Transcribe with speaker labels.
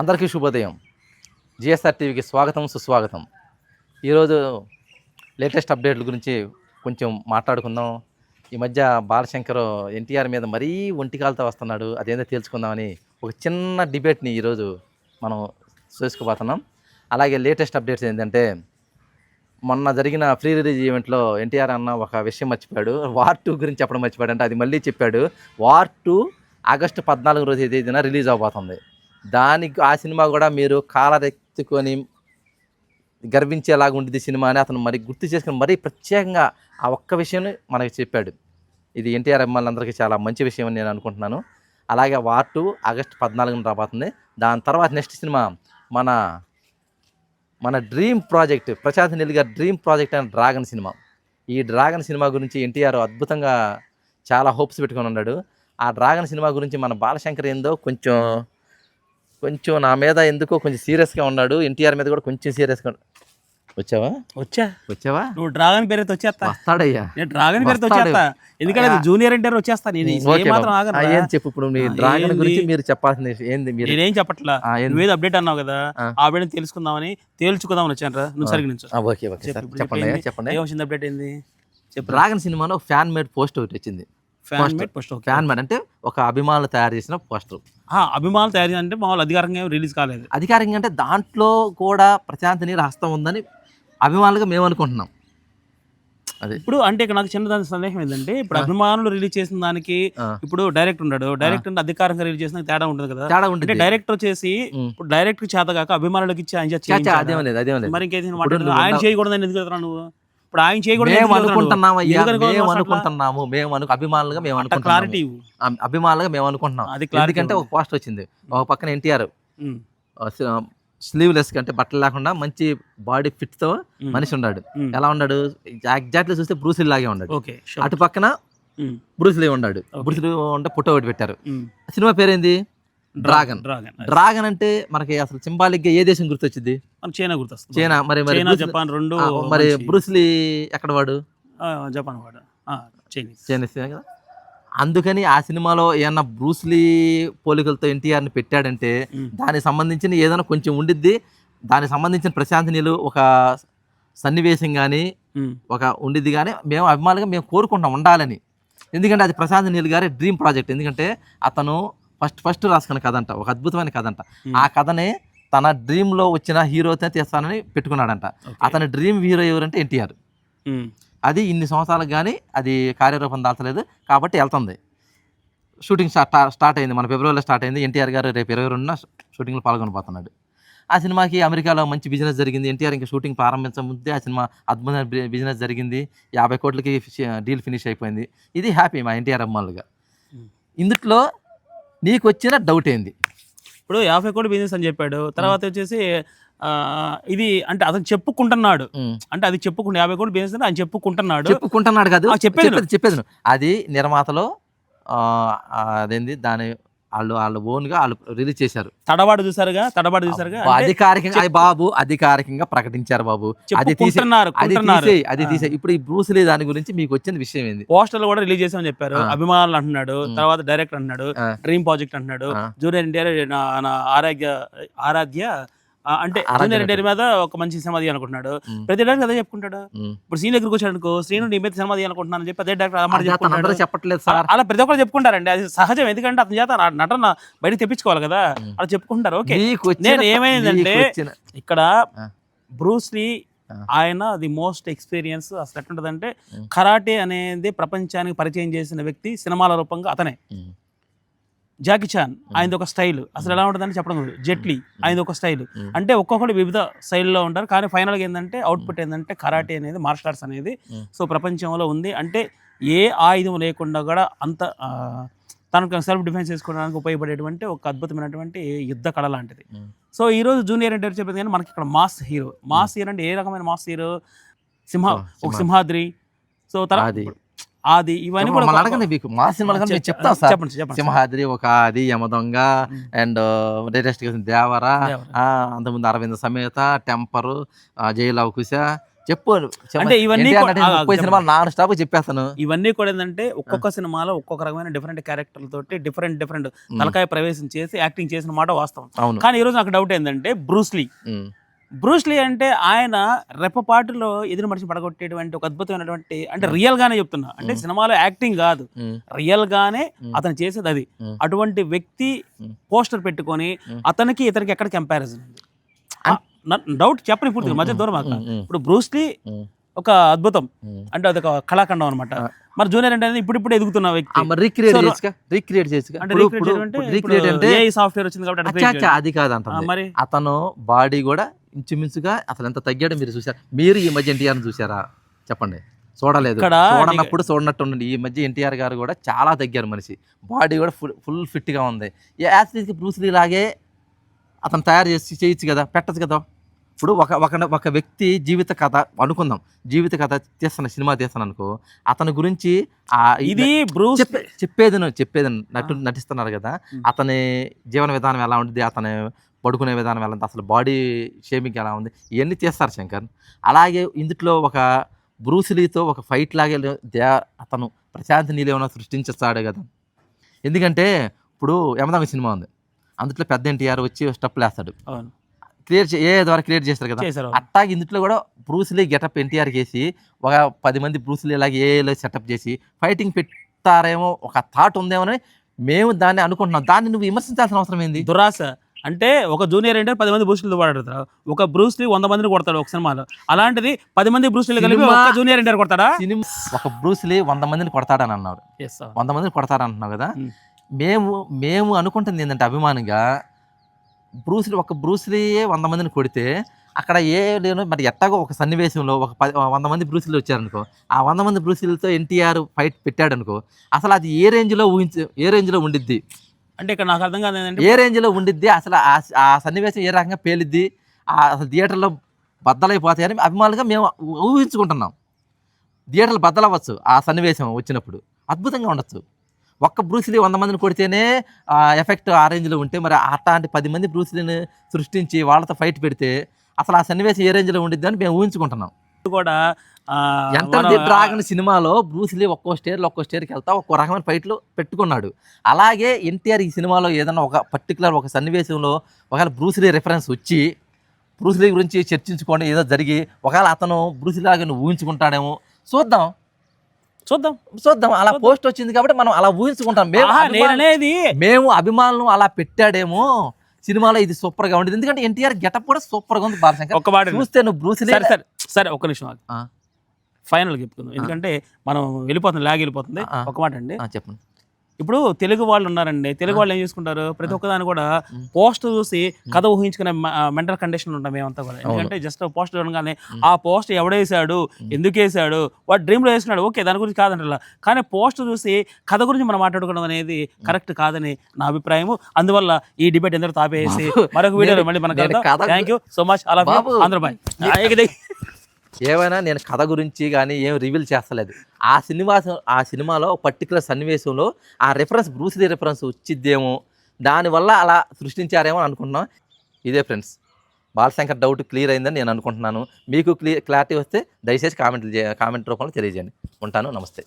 Speaker 1: అందరికీ శుభోదయం. జిఎస్ఆర్ టీవీకి స్వాగతం సుస్వాగతం. ఈరోజు లేటెస్ట్ అప్డేట్ల గురించి కొంచెం మాట్లాడుకుందాం. ఈ మధ్య బాలశంకర్ ఎన్టీఆర్ మీద మరీ ఒంటికాలతో వస్తున్నాడు. అదేందో తెలుసుకుందామని ఒక చిన్న డిబేట్ని ఈరోజు మనం చూసుకుపోతున్నాం అలాగే లేటెస్ట్ అప్డేట్స్ ఏంటంటే మొన్న జరిగిన ఫ్రీ రిలీజ్ ఈవెంట్లో ఎన్టీఆర్ అన్న ఒక విషయం మర్చిపోయాడు. వార్ టూ గురించి చెప్పడం మర్చిపోయాడు అంటే అది మళ్ళీ చెప్పాడు. వార్ టూ ఆగస్టు పద్నాలుగు రోజు తేదీన రిలీజ్ అవబోతుంది. దానికి ఆ సినిమా కూడా మీరు కాలరెత్తుకొని గర్వించేలాగా ఉంటుంది సినిమా అని అతను మరి గుర్తు చేసుకుని మరీ ప్రత్యేకంగా ఆ ఒక్క విషయాన్ని మనకి చెప్పాడు. ఇది ఎన్టీఆర్ అభిమానులందరికీ చాలా మంచి విషయం అని నేను అనుకుంటున్నాను. అలాగే వార్ టూ ఆగస్టు పద్నాలుగున రాబోతుంది. దాని తర్వాత నెక్స్ట్ సినిమా మన మన డ్రీమ్ ప్రాజెక్ట్ ప్రశాంత్ నీల్ గారి డ్రీమ్ ప్రాజెక్ట్ అనే డ్రాగన్ సినిమా. ఈ డ్రాగన్ సినిమా గురించి ఎన్టీఆర్ అద్భుతంగా చాలా హోప్స్ పెట్టుకొని ఉన్నాడు. ఆ డ్రాగన్ సినిమా గురించి మన బాలశంకర్ ఏందో కొంచెం కొంచెం నా మీద ఎందుకో కొంచెం సీరియస్గా ఉన్నాడు. ఎన్టీఆర్ మీద కూడా కొంచెం సీరియస్గా వచ్చావా?
Speaker 2: వచ్చా.
Speaker 1: వచ్చావా?
Speaker 2: నువ్వు డ్రాగన్ పేరుతో వచ్చేస్తా.
Speaker 1: వస్తాడయ్యా.
Speaker 2: నేను డ్రాగన్ పేరుతో
Speaker 1: వస్తాడు.
Speaker 2: వచ్చేస్తా. ఎందుకంటే జూనియర్ ఎన్టీఆర్ వచ్చేస్తా. నేను మాత్రం. ఆగను.
Speaker 1: ఏం చెప్పు ఇప్పుడు మీ డ్రాగన్? గురించి మీరు చెప్పాల్సింది ఏంది మీరు?
Speaker 2: నేనేం చెప్పట్లా? నువ్వేదో అప్డేట్ అన్నావు కదా.
Speaker 1: ఆ.
Speaker 2: అప్డేట్ తెలుసుకుందామని తేల్చుకుందామని వచ్చాను రా. నువ్వు సరిగ్గా నుంచి
Speaker 1: ఓకే ఓకే సార్. చెప్పండి చెప్పండి.
Speaker 2: అప్డేట్ ఏంది? చెప్పు.
Speaker 1: డ్రాగన్ సినిమాలో ఫ్యాన్ మేడ్ పోస్ట్ ఒకటి వచ్చింది.
Speaker 2: Fan. Made okay.
Speaker 1: Fan made అంటే ఒక అభిమానులు తయారు చేసిన పోస్టర్.
Speaker 2: అభిమానులు తయారు అంటే మామూలు అధికారంగా రిలీజ్ కాలేదు.
Speaker 1: అధికారికంగా అంటే దాంట్లో కూడా ప్రశాంత్ నీరు హస్తం ఉందని అభిమానులుగా మేము అనుకుంటున్నాం. అదే.
Speaker 2: ఇప్పుడు అంటే ఇక్కడ నాకు చిన్న దాని సందేహం ఏంటంటే ఇప్పుడు అభిమానులు రిలీజ్ చేసిన దానికి. ఇప్పుడు డైరెక్టర్ ఉన్నాడు. డైరెక్టర్ అంటే అధికారంగా రిలీజ్ చేసిన తేడా ఉంటుంది కదా?
Speaker 1: తేడా ఉంటుంది.
Speaker 2: డైరెక్టర్ వచ్చేసి. ఇప్పుడు డైరెక్టర్ చేత కాక అభిమానులకు ఇచ్చి ఆయన మరి ఇంకేదైనా ఆయన. చేయకూడదని ఎందుకు నువ్వు? ఇప్పుడు ఆయన చేయకూడదు
Speaker 1: మేము అనుకుంటున్నాం అయ్యా మేము? అనుకుంటున్నాము మేము అను అభిమానులుగా మేము
Speaker 2: క్లారిటీ
Speaker 1: అభిమానులుగా మేము అనుకుంటున్నాం.
Speaker 2: అది
Speaker 1: ఎందుకంటే ఒక పోస్ట్ వచ్చింది. ఒక పక్కన ఎన్టీఆర్. స్లీవ్లెస్ అంటే బట్టలు లేకుండా మంచి బాడీ
Speaker 2: ఫిట్తో
Speaker 1: మనిషి ఉన్నాడు. ఎలా ఉన్నాడు? ఎగ్జాక్ట్లీ చూస్తే బ్రూసిల్ లాగే ఉన్నాడు. అటు పక్కన బ్రూసిలీ ఉన్నాడు. బ్రూసిలీ ఉంటే ఫోటో ఒకటి పెట్టారు. సినిమా పేరేంది? డ్రాగన్.
Speaker 2: డ్రాగన్
Speaker 1: డ్రాగన్ అంటే మనకి అసలు సింబాలిక్గా ఏ దేశం గుర్తొచ్చింది?
Speaker 2: చైనా గుర్తొస్తుంది.
Speaker 1: చైనా మరి
Speaker 2: చైనా జపాన్ రెండు
Speaker 1: మరి బ్రూస్లీ ఎక్కడ వాడు?
Speaker 2: జపాన్ వాడు. చైనీస్.
Speaker 1: చైనీస్ కదా? అందుకని ఆ సినిమాలో ఏమన్నా బ్రూస్లీ పోలికలతో ఎన్టీఆర్ని పెట్టాడంటే
Speaker 2: ఉమ్,
Speaker 1: దానికి సంబంధించిన ఏదైనా కొంచెం ఉండిద్ది. దానికి సంబంధించిన ప్రశాంత్ నీళ్ళు ఒక సన్నివేశం కానీ ఒక ఉండిద్ది కానీ మేము అభిమానులుగా మేము కోరుకుంటాం ఉండాలని. ఎందుకంటే అది ప్రశాంత్ నీల్ గారి డ్రీమ్ ప్రాజెక్ట్. ఎందుకంటే అతను ఫస్ట్ ఫస్ట్ రాసుకున్న కథ అంట ఒక అద్భుతమైన కథ అంట
Speaker 2: ఉమ్.
Speaker 1: ఆ కథనే తన డ్రీమ్లో వచ్చిన హీరోతో తీస్తానని పెట్టుకున్నాడంట. అతని డ్రీమ్ హీరో ఎవరంటే ఎన్టీఆర్.
Speaker 2: ఉమ్,
Speaker 1: అది ఇన్ని సంవత్సరాలకు కానీ అది కార్యరూపం దాల్చలేదు కాబట్టి వెళ్తుంది. షూటింగ్ స్టార్ట్ స్టార్ట్ అయింది మన ఫిబ్రవరిలో స్టార్ట్ అయింది. ఎన్టీఆర్ గారు రేపు ఇరవై రెండున షూటింగ్లో పాల్గొనబోతున్నాడు ఆ సినిమాకి అమెరికాలో మంచి బిజినెస్ జరిగింది. ఎన్టీఆర్ ఇంకా షూటింగ్ ప్రారంభించే ముందే ఆ సినిమా అద్భుతమైన బిజినెస్ జరిగింది. యాభై కోట్లకి డీల్ ఫినిష్ అయిపోయింది. ఇది హ్యాపీ మా ఎన్టీఆర్ అమ్మాలుగా
Speaker 2: ఉమ్.
Speaker 1: ఇందుట్లో నీకు వచ్చిన డౌట్ ఏంది?
Speaker 2: ఇప్పుడు యాభై కోటి బిజినెస్ అని చెప్పాడు. తర్వాత వచ్చేసి ఇది అంటే అతను చెప్పుకుంటున్నాడు. అంటే అది చెప్పుకుంటు యాభై కోటి బిజినెస్ అని చెప్పుకుంటున్నాడు.
Speaker 1: చెప్పుకుంటున్నాడు కాదు.
Speaker 2: చెప్పేది
Speaker 1: చెప్పేది. అది నిర్మాతలో అదేంది? దాని వాళ్ళు వాళ్ళు ఓన్గా వాళ్ళు రిలీజ్ చేశారు
Speaker 2: తడబాటు చూసారుగా తడబాటు చూసారుగా
Speaker 1: అధికారికంగా బాబు అధికారికంగా ప్రకటించారు బాబు అది తీసే
Speaker 2: చెప్పుకుంటున్నారు
Speaker 1: అది. తీసే అది
Speaker 2: ఆ.
Speaker 1: తీసే ఇప్పుడు ఈ బ్రూస్లీ దాని గురించి మీకు వచ్చిన విషయం ఏంది
Speaker 2: పోస్టర్లు కూడా రిలీజ్ చేసామని చెప్పారు. అభిమానులు అంటున్నాడు. తర్వాత డైరెక్టర్ అంటున్నాడు. డ్రీమ్ ప్రాజెక్ట్ అంటున్నాడు. జూనియర్ ఎన్టీఆర్ నా ఆరాధ్య ఆరాధ్య అంటే జూనియర్ ఎన్టీఆర్ మీద ఒక మంచి సినిమా తీయాలనుకుంటున్నాడు.
Speaker 1: ఉమ్,
Speaker 2: ప్రతి డైరెక్టర్ అదే చెప్పుకుంటాడు. ఇప్పుడు సీన్ దగ్గరికి వచ్చాడు అనుకో శ్రీను నీ మీద సినిమా తీయాలనుకుంటున్నాను అని చెప్పి అదే డైరెక్టర్
Speaker 1: చెప్పట్లేదు సార్.
Speaker 2: అలా ప్రతి ఒక్కరు చెప్పుకుంటారండి. అది సహజం. ఎందుకంటే అతని చేత నటన బయటకు తెప్పించుకోవాలి కదా. అలా చెప్పుకుంటారు. ఓకే. నేను ఏమైందంటే ఇక్కడ. బ్రూస్లీ. ఆయన ది మోస్ట్ ఎక్స్పీరియన్స్ అసలు ఎట్లుంటదంటే. కరాటే అనేది ప్రపంచానికి పరిచయం చేసిన వ్యక్తి సినిమాల రూపంగా అతనే. జాకీ చాన్ ఆయనది ఒక స్టైల్. అసలు ఎలా ఉంటుందని చెప్పడం కుదరదు. జెట్లీ ఆయనది ఒక స్టైల్. అంటే ఒక్కొక్కటి వివిధ స్టైల్లో ఉంటారు. కానీ ఫైనల్గా ఏంటంటే అవుట్పుట్ ఏంటంటే కరాటే అనేది మార్షల్ ఆర్ట్స్ అనేది. సో ప్రపంచంలో ఉంది. అంటే ఏ ఆయుధం లేకుండా కూడా అంత తనకు సెల్ఫ్ డిఫెన్స్ చేసుకోవడానికి ఉపయోగపడేటువంటి ఒక అద్భుతమైనటువంటి యుద్ధ కళ లాంటిది. సో ఈ రోజు జూనియర్ ఎన్టీఆర్ చెప్పింది కానీ మనకి ఇక్కడ మాస్ హీరో. మాస్ హీరో అంటే ఏ రకమైన మాస్ హీరో? సింహ ఒక
Speaker 1: సింహ.
Speaker 2: సింహాద్రి. సో తర్వాత
Speaker 1: ఆది.
Speaker 2: ఆది ఇవన్నీ కూడా
Speaker 1: అడగండి మీకు. మా సినిమాలు కానీ మేము
Speaker 2: చెప్-
Speaker 1: చెప్తాం సార్.
Speaker 2: చెప్పండి చెప్పండి
Speaker 1: సింహాద్రి ఒక ఆది యమదొంగ. అండ్ లేటెస్ట్ దేవర అంతకుముందు అరవింద సమేత టెంపరు జైలు అవకుశ చెప్పు చెప్ప-
Speaker 2: అంటే ఇవన్నీ
Speaker 1: ముప్పై. సినిమాలు నాన్ స్టాప్ చెప్పేస్తాను.
Speaker 2: ఇవన్నీ కూడా ఏంటంటే ఒక్కొక్క సినిమాలో ఒక్కొక్క రకమైన డిఫరెంట్ క్యారెక్టర్ తోటి డిఫరెంట్ డిఫరెంట్ తలకాయ ప్రవేశం చేసి యాక్టింగ్ చేసిన మాట వాస్తవం. కానీ ఈరోజు నాకు డౌట్ ఏంటంటే బ్రూస్లీ బ్రూస్లీ అంటే ఆయన రెప్పపాటులో ఎదురు మనిషి పడగొట్టేటువంటి ఒక అద్భుతమైనటువంటి అంటే రియల్ గానే చెప్తున్నా. అంటే సినిమాలో యాక్టింగ్ కాదు. రియల్ గానే
Speaker 1: Hmm.
Speaker 2: అతను చేసేది అది.
Speaker 1: Hmm.
Speaker 2: అటువంటి వ్యక్తి
Speaker 1: Hmm.
Speaker 2: పోస్టర్ పెట్టుకొని
Speaker 1: Hmm.
Speaker 2: అతనికి ఇతనికి ఎక్కడ కంపారిజన్ డౌట్ చెప్పని పూర్తిగా మధ్య దూరం
Speaker 1: ఉమ్,
Speaker 2: ఇప్పుడు బ్రూస్లీ ఒక అద్భుతం. అంటే అదొక కళాఖండం అనమాట. మరి జూనియర్ అంటే ఇప్పుడు ఇప్పుడు ఎదుగుతున్న వ్యక్తి.
Speaker 1: రీక్రియేట్
Speaker 2: అంటే
Speaker 1: రీక్రియేట్
Speaker 2: సాఫ్ట్వేర్ వచ్చింది కాబట్టి
Speaker 1: అది కాదు
Speaker 2: మరి?
Speaker 1: అతను బాడీ కూడా ఇంచుమించుగా అసలు ఎంత తగ్గాడో మీరు చూసారు మీరు ఈ మధ్య ఎన్టీఆర్ చూసారా చెప్పండి. చూడలేదు. చూడనప్పుడు చూడనట్టు ఉండండి. ఈ మధ్య ఎన్టీఆర్ గారు కూడా చాలా తగ్గారు మనిషి. బాడీ కూడా ఫుల్ ఫుల్ ఫిట్గా ఉంది. యాసిడ్కి బ్రూస్లీ లాగే అతను తయారు చేసి చేయొచ్చు కదా? పెట్టచ్చు కదా? ఇప్పుడు ఒక ఒక ఒక వ్యక్తి జీవిత కథ అనుకుందాం. జీవిత కథ తీస్తున్న సినిమా తీస్తాను అనుకో. అతని గురించి ఆ
Speaker 2: ఇది బ్రూస్
Speaker 1: చెప్పే చెప్పేది నువ్వు చెప్పేది నటు నటిస్తున్నారు కదా. అతని జీవన విధానం ఎలా ఉంటుంది అతని పడుకునే విధానం ఎలా ఉంది అసలు బాడీ షేమింగ్ ఎలా ఉంది? ఇవన్నీ తీస్తారు శంకర్. అలాగే ఇందులో ఒక బ్రూసిలీతో ఒక ఫైట్ లాగే దే అతను ప్రశాంత్ నీళ్ళు ఏమైనా సృష్టించేస్తాడు కదా. ఎందుకంటే ఇప్పుడు యమదొంగ సినిమా ఉంది. అందులో పెద్ద ఎన్టీఆర్ వచ్చి స్టెప్లు వేస్తాడు. క్రియేట్ ఏ ద్వారా క్రియేట్ చేస్తారు కదా. అట్టాగి ఇందులో కూడా బ్రూస్లీ గెటప్ ఎన్టీఆర్ చేసి ఒక పది మంది బ్రూస్లీ లాగా ఏలో సెటప్ చేసి ఫైటింగ్ పెడతారేమో ఒక థాట్ ఉందేమో మేము దాన్ని అనుకుంటున్నాం. దాన్ని నువ్వు విమర్శించాల్సిన అవసరం ఏంది?
Speaker 2: దురాశ. అంటే ఒక జూనియర్ అంటే పది మంది బ్రూస్లీతో వాడతారు ఒక బ్రూస్లీ వంద మందిని కొడతాడు ఒక సినిమాలో. అలాంటిది పది మంది బ్రూస్లీ కలిపి ఒక జూనియర్ ఎన్టీఆర్ కొడతాడా?
Speaker 1: సినిమా ఒక బ్రూస్లీ వంద మందిని కొడతాడని అన్నారు. వంద మందిని కొడతాడంటున్నావు కదా?
Speaker 2: Hmm.
Speaker 1: మేము మేము అనుకుంటుంది ఏంటంటే అభిమానంగా బ్రూస్లీ ఒక బ్రూస్లీయే వంద మందిని కొడితే అక్కడ ఏ లేను మరి ఎట్టాగో ఒక సన్నివేశంలో ఒక పది వంద మంది బ్రూస్లీలు వచ్చారనుకో ఆ వంద మంది బ్రూస్లీలతో ఎన్టీఆర్ ఫైట్ పెట్టాడనుకో అసలు అది ఏ రేంజ్లో ఊహించి ఏ రేంజ్లో ఉండిద్ది?
Speaker 2: అంటే ఇక్కడ నాకు అర్థం కాదు ఏంటంటే
Speaker 1: ఏ రేంజ్లో ఉండిద్ది? అసలు ఆ ఆ సన్నివేశం ఏ రకంగా పేలిద్ది? ఆ అసలు థియేటర్లో బద్దలైపోతాయని అభిమానులుగా మేము ఊహించుకుంటున్నాం. థియేటర్లు బద్దలవ్వచ్చు ఆ సన్నివేశం వచ్చినప్పుడు. అద్భుతంగా ఉండొచ్చు. ఒక్క బ్రూసిలీ వంద మందిని కొడితేనే ఆ ఎఫెక్ట్ ఆ రేంజ్లో ఉంటే మరి అట్లాంటి పది మంది బ్రూసిలీని సృష్టించి వాళ్ళతో ఫైట్ పెడితే అసలు ఆ సన్నివేశం ఏ రేంజ్లో ఉండిద్ది అని మేము ఊహించుకుంటున్నాం.
Speaker 2: కూడా
Speaker 1: ఎంటర్ ది డ్రాగన్ సినిమాలో బ్రూస్లీ ఒక్కో స్టేర్లో ఒక్కో స్టేర్కి వెళ్తా ఒక్కో రకమైన ఫైట్లు పెట్టుకున్నాడు. అలాగే ఎన్టీఆర్ ఈ సినిమాలో ఏదైనా ఒక పర్టికులర్ ఒక సన్నివేశంలో ఒకవేళ బ్రూస్లీ రెఫరెన్స్ వచ్చి బ్రూస్లీ గురించి చర్చించుకోండి ఏదో జరిగి ఒకవేళ అతను బ్రూస్లీ లాగా నువ్వు ఊహించుకుంటాడేమో చూద్దాం.
Speaker 2: చూద్దాం.
Speaker 1: చూద్దాం. అలా పోస్ట్ వచ్చింది కాబట్టి మనం అలా ఊహించుకుంటాం. మేము మేము అభిమానులు అలా పెట్టాడేమో సినిమాలో ఇది సూపర్గా ఉండేది. ఎందుకంటే ఎన్టీఆర్ గెటప్ కూడా సూపర్గా ఉంది బాలశంకర్. చూస్తే నువ్వు బ్రూస్లీ
Speaker 2: సరే ఒక్క నిమిషం ఆగు.
Speaker 1: ఆ.
Speaker 2: ఫైనల్ చెప్పుకుందాం. ఎందుకంటే మనం వెళ్ళిపోతుంది లాగ్ వెళ్ళిపోతుంది.
Speaker 1: ఆ.
Speaker 2: ఒక మాట అండి.
Speaker 1: ఆ, చెప్పండి.
Speaker 2: ఇప్పుడు తెలుగు వాళ్ళు ఉన్నారండి. తెలుగు వాళ్ళు ఏం చేసుకుంటారు? ప్రతి ఒక్కదాని కూడా. పోస్ట్ చూసి కథ ఊహించుకునే మెంటల్ కండిషన్ ఉంటాం మేమంతా కూడా. ఎందుకంటే జస్ట్ పోస్ట్ చూడగానే ఆ పోస్ట్ ఎవడేసాడు? ఎందుకు వేసాడు? వాడు డ్రీమ్లో వేసుకున్నాడు. ఓకే దాని గురించి కాదంటారా కానీ పోస్ట్ చూసి కథ గురించి మనం మాట్లాడుకోవడం అనేది కరెక్ట్ కాదని నా అభిప్రాయము. అందువల్ల ఈ డిబేట్ ఎందరో తాపేసి మరొక వీడియోలో
Speaker 1: నేను-
Speaker 2: మళ్ళీ మనకు
Speaker 1: నేను కథ
Speaker 2: థ్యాంక్ యూ సో మచ్ అలా
Speaker 1: బాబు,
Speaker 2: అందరూ బాయ్
Speaker 1: ఏమైనా నేను కథ గురించి కానీ ఏం రివీల్ చేస్తలేదు. ఆ సినిమా ఆ సినిమాలో పర్టికులర్ సన్నివేశంలో ఆ రిఫరెన్స్ బ్రూస్లీ రిఫరెన్స్ వచ్చిద్దేమో దానివల్ల అలా సృష్టించారేమో అని అనుకుంటున్నాం. ఇదే ఫ్రెండ్స్ బాలశంకర్ డౌట్ క్లియర్ అయిందని నేను అనుకుంటున్నాను. మీకు క్లియర్ క్లారిటీ వస్తే దయచేసి కామెంట్లు చే కామెంట్ రూపంలో తెలియజేయండి. ఉంటాను నమస్తే.